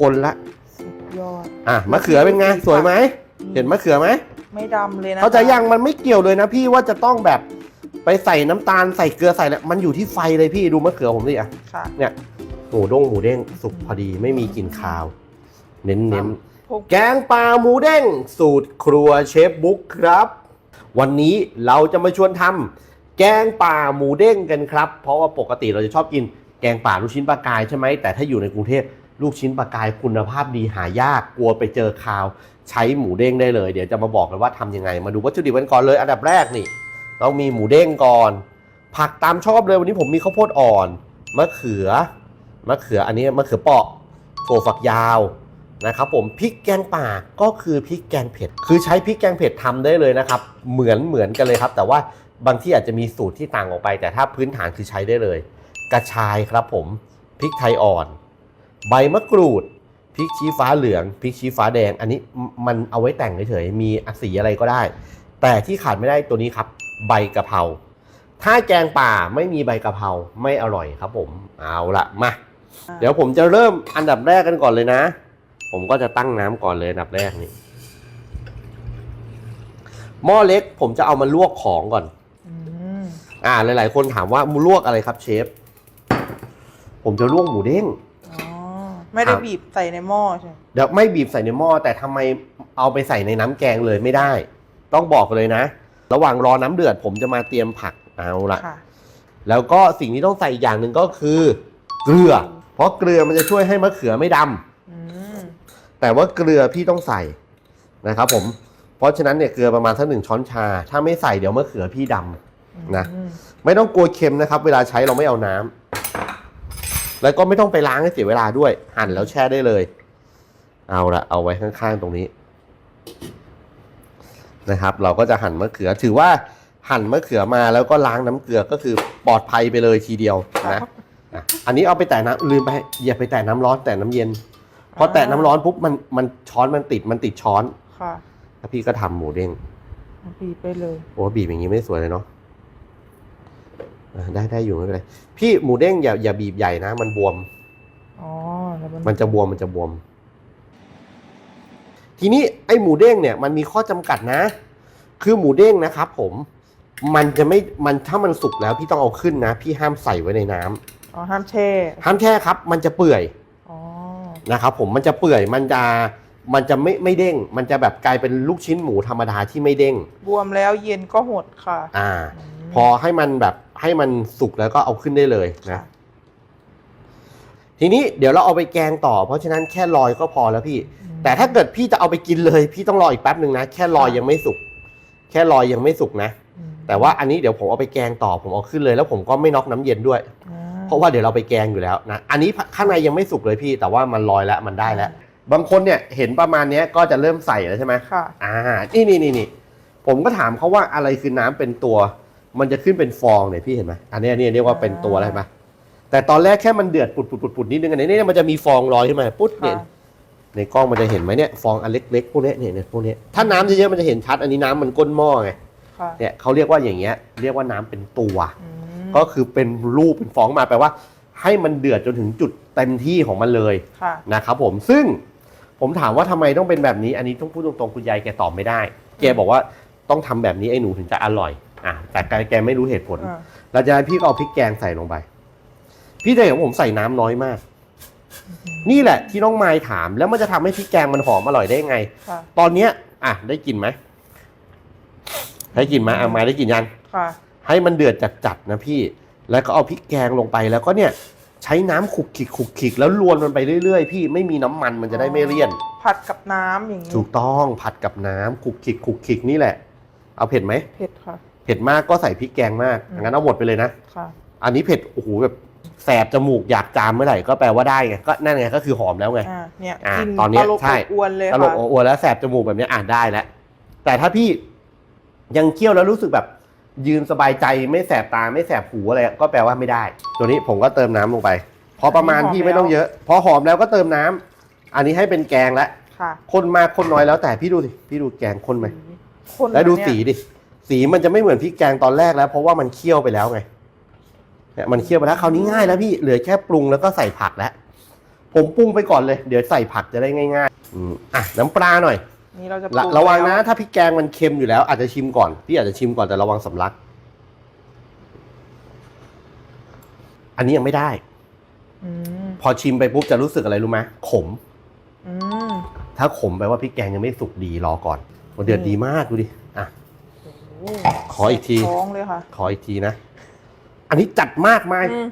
คนละ สุดยอด อะมะเขือเป็นไง สวยไหม เห็นมะเขือไหม ไม่ดำเลยนะเข้าใจยังมันไม่เกี่ยวเลยนะพี่ว่าจะต้องแบบไปใส่น้ำตาลใส่เกลือใส่แล้วมันอยู่ที่ไฟเลยพี่ดูมะเขือผมดิอะ ค่ะเนี่ยหมูด้งหมูเด้งสุกพอดีไม่มีกลิ่นคาว เน้นเน้นๆพวกแกงปลาหมูเด้ง สูตรครัวเชฟบุ๊กครับ วันนี้เราจะมาชวนทำแกงป่าหมูเด้งกันครับ เพราะว่าปกติเราจะชอบกินแกงป่าลูกชิ้นปลากายใช่ไหมแต่ถ้าอยู่ในกรุงเทพ ลูกชิ้นปลากายคุณภาพดีหายากกลัวไปเจอคาว ใช้หมูเด้งได้เลย เดี๋ยวจะมาบอกกันว่าทำยังไง มาดูวัตถุดิบกันก่อนเลย อันดับแรกนี่ต้องมีหมูเด้งก่อน ผักตามชอบเลยวันนี้ผมมีข้าวโพดอ่อนมะเขือมะเขืออันนี้มะเขือเปาะถั่วฝักยาวนะครับผมพริกแกงป่าก็คือพริกแกงเผ็ด คือใช้พริกแกงเผ็ดทำได้เลยนะครับ เหมือนเหมือนกันเลยครับ แต่ว่าบางที่อาจจะมีสูตรที่ต่างออกไป แต่ถ้าพื้นฐานคือใช้ได้เลย กระชายครับผมพริกไทยอ่อน ใบมะกรูดพริกชี้ฟ้าเหลืองพริกชี้ฟ้าแดง อันนี้มมันเอาไว้แต่งเฉยๆมีสีอะไรก็ได้ แต่ที่ขาดไม่ได้ตัวนี้ครับ ใบกะเพราถ้าแกงป่าไม่มีใบกะเพราไม่อร่อยครับผมเอาละมาเดี๋ยวผมจะเริ่มอันดับแรกกันก่อนเลยนะ ผมก็จะตั้งน้ำก่อนเลยอันดับแรกนี่หม้อเล็กผมจะเอามาลวกของก่อนอืมอ่าหลาย ๆ คนถามว่ามูลวกอะไรครับเชฟ ผมจะลวกหมูเด้งอ๋อ ไม่ได้ครับบีบใส่ในหม้อใช่ไหมเดี๋ยวไม่บีบใส่ในหม้อแต่ทำไมเอาไปใส่ในน้ำแกงเลยไม่ได้ ต้องบอกเลยนะ ระหว่างรอน้ำเดือดผมจะมาเตรียมผักเอาละ ค่ะ แล้วก็สิ่งที่ต้องใส่อีกอย่างหนึ่งก็คือ เกลือ เพราะเกลือมันจะช่วยให้มะเขือไม่ดำ อืมแต่ว่าเกลือพี่ต้องใส่นะครับผม เพราะฉะนั้นเนี่ยเกลือประมาณสักหนึ่งช้อนชา ถ้าไม่ใส่เดี๋ยวมะเขือพี่ดำ นะ อืมไม่ต้องกลัวเค็มนะครับ เวลาใช้เราไม่เอาน้ำ แล้วก็ไม่ต้องไปล้างให้เสียเวลาด้วย หั่นแล้วแช่ได้เลย เอาละเอาไว้ข้างๆตรงนี้ นะครับ เราก็จะหั่นมะเขือ ถือว่าหั่นมะเขือมาแล้วก็ล้างน้ำเกลือก็คือปลอดภัยไปเลยทีเดียวนะอะอันนี้เอาไปแต่น้ำลืมไปอย่าไปแต่น้ำร้อนแต่น้ำเย็นพอแตะน้ำร้อนปุ๊บมันมันช้อนมันติดมันติดช้อนค่ะแล้วพี่ก็ทำหมูเด้งบีบไปเลยโอ้บีบอย่างนี้ไม่สวยเลยเนาะอะ ได้ได้อยู่ไม่เป็นไรพี่หมูเด้งอย่าอย่าบีบใหญ่นะ มันบวม อ๋อแล้วมันมันจะบวมมันจะบวม ทีนี้ไอ้หมูเด้งเนี่ยมันมีข้อจำกัดนะ คือหมูเด้งนะครับผมมันจะไม่มันถ้ามันสุกแล้วพี่ต้องเอาขึ้นนะ พี่ห้ามใส่ไว้ในน้ำอ๋อห้ามแช่ห้ามแช่ครับ มันจะเปื่อยอ๋อนะครับผมมันจะเปื่อยมันจะมันจะไม่ไม่เด้ง มันจะแบบกลายเป็นลูกชิ้นหมูธรรมดาที่ไม่เด้ง บวมแล้วเย็นก็หดค่ะอ่ามพอให้มันแบบ ให้มันสุกแล้วก็เอาขึ้นได้เลยนะค่ะทีนี้เดี๋ยวเราเอาไปแกงต่อ เพราะฉะนั้นแค่ลอยก็พอแล้วพี่อืมแต่ถ้าเกิดพี่จะเอาไปกินเลย พี่ต้องรออีกแป๊บหนึ่งนะแค่ลอยยังไม่สุกแค่ลอยยังไม่สุกนะอืมแต่ว่าอันนี้เดี๋ยวผมเอาไปแกงต่อผมเอาขึ้นเลย แล้วผมก็ไม่น็อกน้ำเย็นด้วยอ่เพราะว่าเดี๋ยวเราไปแกงอยู่แล้วนะอันนี้ข้างในยังไม่สุกเลยพี่ แต่ว่ามันลอยแล้วมันได้แล้ว บางคนเนี่ยเห็นประมาณเนี้ยก็จะเริ่มใส่แล้วใช่ไหมค่ะอ่านี่นี่นี่นี่ผมก็ถามเขาว่าอะไรคือน้ำเป็นตัว มันจะขึ้นเป็นฟองเนี่ยพี่เห็นไหมอันเนี้ยเนี่ยเรียกว่าเป็นตัวอะไรไหมแต่ตอนแรกแค่มันเดือดปุดปุดปุดปุดนิดนึงอันนี้เนี่ยมันจะมีฟองลอยขึ้นมาปุ๊ดเนี่ยค่ะในกล้องมันจะเห็นไหมเนี่ยฟองอันเล็กๆพวกเนี้ยเนี่ยเนี่ยพวกเนี้ยถ้าน้ำเยอะๆมันจะเห็นชัด อันนี้น้ำมันก้นหม้อไงค่ะเนี่ยเขาเรียกว่าอย่างเงี้ยเรียกว่าน้ำเป็นตัวอืมก็คือเป็นรูปเป็นฟองมาแปลว่า ให้มันเดือดจนถึงจุดเต็มที่ของมันเลยค่ะนะครับผมซึ่งผมถามว่าทำไมต้องเป็นแบบนี้ อันนี้ต้องพูดตรงๆคุณยายแกตอบไม่ได้ แกบอกว่าต้องทำแบบนี้ไอ้หนูถึงจะอร่อย อะแต่แกแกไม่รู้เหตุผลอ่าหลังจากนั้นพี่ก็เอาพริกแกงใส่ลงไป พี่จะเห็นว่าผมใส่น้ำน้อยมาก นี่แหละที่น้องไม้ถามแล้วมันจะทำให้พริกแกงมันหอมอร่อยได้ไง ค่ะ ตอนเนี้ย อะได้กลิ่นไหมได้กลิ่นไหมอะไม้ได้กลิ่นยัง ค่ะ ให้มันเดือดจัดๆนะพี่ แล้วก็เอาพริกแกงลงไปแล้วก็เนี่ยใช้น้ำขลุกขลิกขลุกขลิกแล้วลวนมันไปเรื่อยๆ พี่ไม่มีน้ำมันมันจะได้ไม่เลี่ยน ผัดกับน้ำอย่างนี้ถูกต้องผัดกับน้ำขลุกขลิกขลุกขลิกนี่แหละ เอาเผ็ดไหม เผ็ดค่ะเผ็ดมากก็ใส่พริกแกงมากอืมงั้นเอาหมดไปเลยนะค่ะ อันนี้เผ็ดโอ้โหแบบแสบจมูกอยากจามเมื่อไหร่ก็แปลว่าได้ไงก็นั่นไงก็คือหอมแล้วไงอ่าเนี่ยอ่ากินตอนเนี้ยตลกใช่อบอวนเลยตลกค่ะอ้วนๆแล้วแสบจมูกแบบนี้อ่านได้แล้ว แต่ถ้าพี่ยังเคี่ยวแล้วรู้สึกแบบ ยืนสบายใจไม่แสบตาไม่แสบหูอะไรก็แปลว่าไม่ได้ ตัวนี้ผมก็เติมน้ำลงไปพอประมาณพี่ไม่ต้องเยอะ พอหอมแล้วก็เติมน้ำอันนี้ให้เป็นแกงแล้วค่ะข้นมากข้นน้อยแล้วแต่พี่ดูสิพี่ดูแกงข้นไหมคนแล้วดูเนี่ยสีดิ สีมันจะไม่เหมือนพริกแกงตอนแรกแล้ว เพราะว่ามันเคี่ยวไปแล้วไงเนี่ยมันเคี่ยวไปแล้วคราวนี้ง่ายแล้วพี่เหลือแค่ปรุงแล้วก็ใส่ผักแล้วผมปรุงไปก่อนเลย เดี๋ยวใส่ผักจะได้ง่ายๆอืมอะน้ำปลาหน่อย นี่เราจะระปงระวังนะ แล้ถ้าพริกแกงมันเค็มอยู่แล้ว อาจจะชิมก่อนพี่อาจจะชิมก่อนแต่ระวังสำลัก อันนี้ยังไม่ได้ อืมพอชิมไปปุ๊บจะรู้สึกอะไรรู้ไหมขม อืม ถ้าขมแปลว่าพริกแกงยังไม่สุกดีรอก่อนโอ้เดือดดีมากดูดิอะโอ้ ขออีกทีแสบท้องเลยค่ะ ขออีกทีนะ อันนี้จัดมากไม่อืม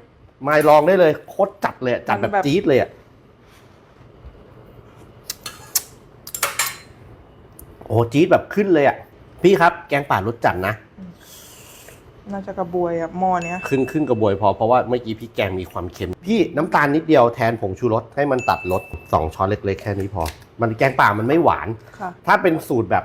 ไม่ลองได้เลยโคตรจัดเลยอะจัดแบบมันแบบ จี๊ดเลยอะ โอ้จี๊ดแบบขึ้นเลยอะ พี่ครับแกงป่ารสจัดนะ น่าจะกระบวยอะหม้อเนี้ย ขึ้นขึ้นกระบวยพอเพราะว่าเมื่อกี้พี่แกงมีความเค็ม พี่น้ำตาลนิดเดียวแทนผงชูรสให้มันตัดรสสองช้อนเล็กๆแค่นี้พอ มันแกงป่ามันไม่หวาน ค่ะ ถ้าเป็นสูตรแบบ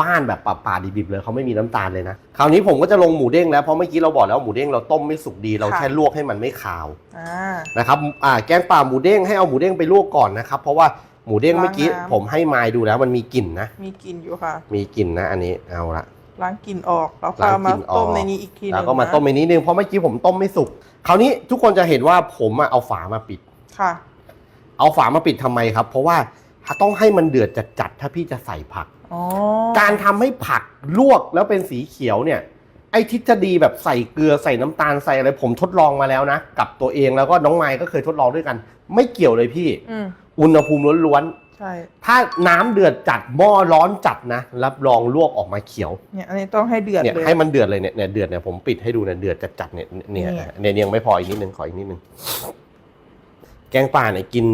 บ้านๆแบบป่าๆดิบๆเลยเขาไม่มีน้ำตาลเลยนะ คราวนี้ผมก็จะลงหมูเด้งแล้วเพราะเมื่อกี้เราบอกแล้วหมูเด้งเราต้มไม่สุกดีเราค่ะ แค่ลวกให้มันไม่คาว อ่า นะครับอ่าแกงป่าหมูเด้งให้เอาหมูเด้งไปลวกก่อนนะครับ เพราะว่าหมูเด้งเมื่อกี้ล้างน้ำ ผมให้มายดูแล้วมันมีกลิ่นนะ มีกลิ่นอยู่ค่ะ มีกลิ่นนะอันนี้เอาละ ล้างกลิ่นออกแล้วก็ล้างกมาลิ่นออกต้มในนี้อีกทีหนึงแล้วก็มานะต้มไปนิดนึงเพราะเมื่อกี้ผมต้มไม่สุกคราวนี้ทุกคนจะเห็นว่าผมอะเอาฝามาปิด ค่ะ เอาฝามาปิดทำไมครับ เพราะว่าต้องให้มันเดือดจัดๆถ้าพี่จะใส่ผัก อ๋อการทำให้ผักลวกแล้วเป็นสีเขียวเนี่ย ไอ้ทฤษฎีแบบใส่เกลือใส่น้ำตาลใส่อะไรผมทดลองมาแล้วนะ กับตัวเองแล้วก็น้องไม้ก็เคยทดลองด้วยกัน ไม่เกี่ยวเลยพี่ อืมอุณหภูมิล้วน ใช่ๆถ้าน้ำเดือดจัดหม้อร้อนจัดนะ รับรองลวกออกมาเขียวเนี่ยอันนี้ต้องให้เดือดเนี่ยเลย ให้มันเดือดเลยเนี่ยเนี่ยเดือดเนี่ยผมปิดให้ดูเนี่ยเดือดจัดๆเนี่ยเนี่ยเนี่ย เนี่ยยังไม่พออีกนิดนึงขออีกนิดนึงแกงป่าเนี่ยกิน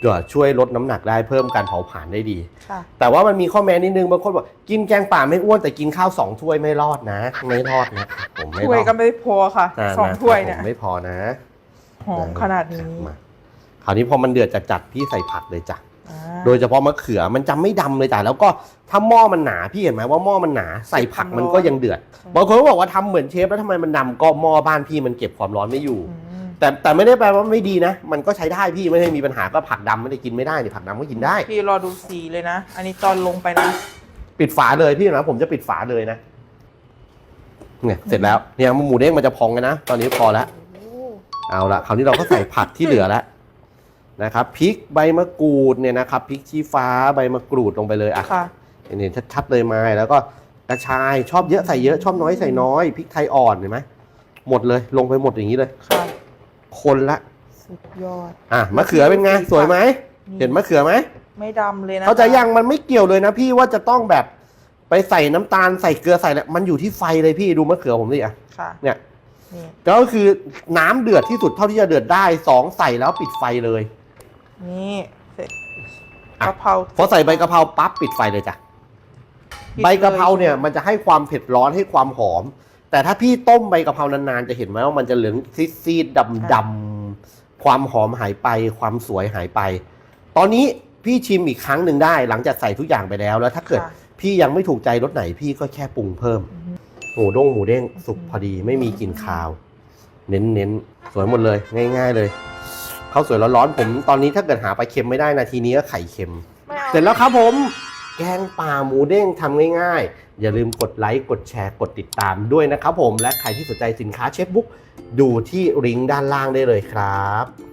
เดี๋ยวช่วยลดน้ำหนักได้เพิ่มการเผาผลาญได้ดี ค่ะ แต่ว่ามันมีข้อแม้นิดนึงบางคนบอกกินแกงป่าไม่อ้วนแต่กินข้าวสองถ้วยไม่รอดนะ ไม่รอดนะผมไม่รถ้วยอดก็ไม่พอค่ะนะสองนะถ้วยผเนี่ยมไม่พอนะ หอมขนาดนี้ มาคราวนี้พอมันเดือดจัดๆพี่ใส่ผักเลยจ้ะอ่า โดยเฉพาะมะเขือมันจะไม่ดำเลยจ้ะแล้วก็ถ้าหม้อมันหนาพี่เห็นไหมว่าหม้อมันหนาใส่ผักมันก็ยังเดือดบางคนก็บอกว่าทำเหมือนเชฟแล้วทำไมมันดำก็หม้อบ้านพี่มันเก็บความร้อนไม่อยู่อืมแต่แต่ไม่ได้แปลว่าไม่ดีนะ มันก็ใช้ได้พี่ไม่ได้มีปัญหาก็ผักดำไม่ได้กินไม่ได้นี่ผักดำก็กินได้ พี่รอดูสีเลยนะ อันนี้ตอนลงไปนะ ปิดฝาเลยพี่นะผมจะปิดฝาเลยนะเนี่ยเสร็จแล้วเนี่ยหมูเด้งมันจะพองกันนะตอนนี้พอแล้วโอ้เอาละคราวนี้เราก็ใส่ผักที่เหลือแล้ว นะครับพริกใบมะกรูดเนี่ยนะครับพริกชี้ฟ้าใบมะกรูดลงไปเลยอะค่ะเห็นชัดๆเลยมาแล้วก็กระชายชอบเยอะใส่เยอะชอบน้อยใส่น้อยพริกไทยอ่อนเห็นไหมหมดเลยลงไปหมดอย่างนี้เลยค่ะ คนละสุดยอดอะมะเขือเป็นไงสวยไหมเห็นมะเขือไหมไม่ดำเลยนะเข้าใจยังมันไม่เกี่ยวเลยนะพี่ว่าจะต้องแบบไปใส่น้ำตาลใส่เกลือใส่อะไรมันอยู่ที่ไฟเลยพี่ดูมะเขือผมดิอะค่ะเนี่ยนี่ก็คือน้ำเดือดที่สุดเท่าที่จะเดือดได้สองใส่แล้วปิดไฟเลย นี่เสร็จอะกะเพราพอใส่ใบกะเพราปั๊บปิดไฟเลยจ้ะปิดใบกะเพราเนี่ยลมันจะให้ความเผ็ดร้อนให้ความหอม แต่ถ้าพี่ต้มใบกะเพรานานๆจะเห็นไหมว่ามันจะเหลืองซีดๆดำๆความหอมหายไป ความสวยหายไป ตอนนี้พี่ชิมอีกครั้งหนึ่งได้ หลังจากใส่ทุกอย่างไปแล้ว แล้วถ้าเกิดค่ะพี่ยังไม่ถูกใจรสไหนพี่ก็แค่ปรุงเพิ่มอือฮึหมูด้งหมูเด้งสุกพอดีไม่มีกลิ่นคาว เน้นๆสวยหมดเลย ง่าย ๆ เลย ข้าวสวยร้อนๆผมตอนนี้ถ้าเกิดหาไปลาเค็มไม่ได้นาทีนี้ก็ไข่เค็ม ไม่เอาเสร็จแล้วครับผม แกงป่าหมูเด้งทำง่ายๆ อย่าลืมกดไลค์กดแชร์กดติดตามด้วยนะครับผมและใครที่สนใจสินค้าเชฟบุ๊กดูที่ลิงก์ด้านล่างได้เลยครับ